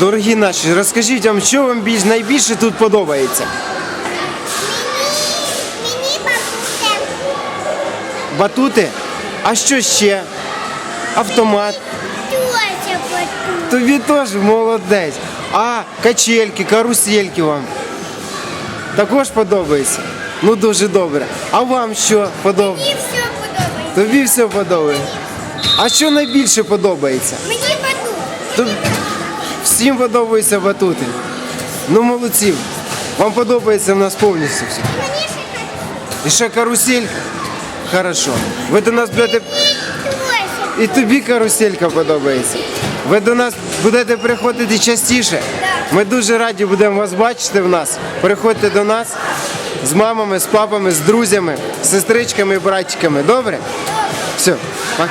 Дорогі наші, розкажіть вам, що вам більш найбільше тут подобається? Мені бабуся. Батути? А що ще? Автомат. Тьотя поту. Тобі теж молодець. А качельки, карусельки вам. Також подобається? Ну дуже добре. А вам що подобається? Мені все подобається. Тобі все подобається. А що найбільше подобається? Мені батут. Тобі всім подобаються батути. Ну молодці. Вам подобається в нас повністю все. І ще карусель. Хорошо. Ви до нас будете. І тобі каруселька подобається. Ви до нас будете приходити частіше. Ми дуже раді будемо вас бачити в нас. Приходьте до нас з мамами, з папами, з друзями, з сестричками і братчиками. Добре? Все, пока.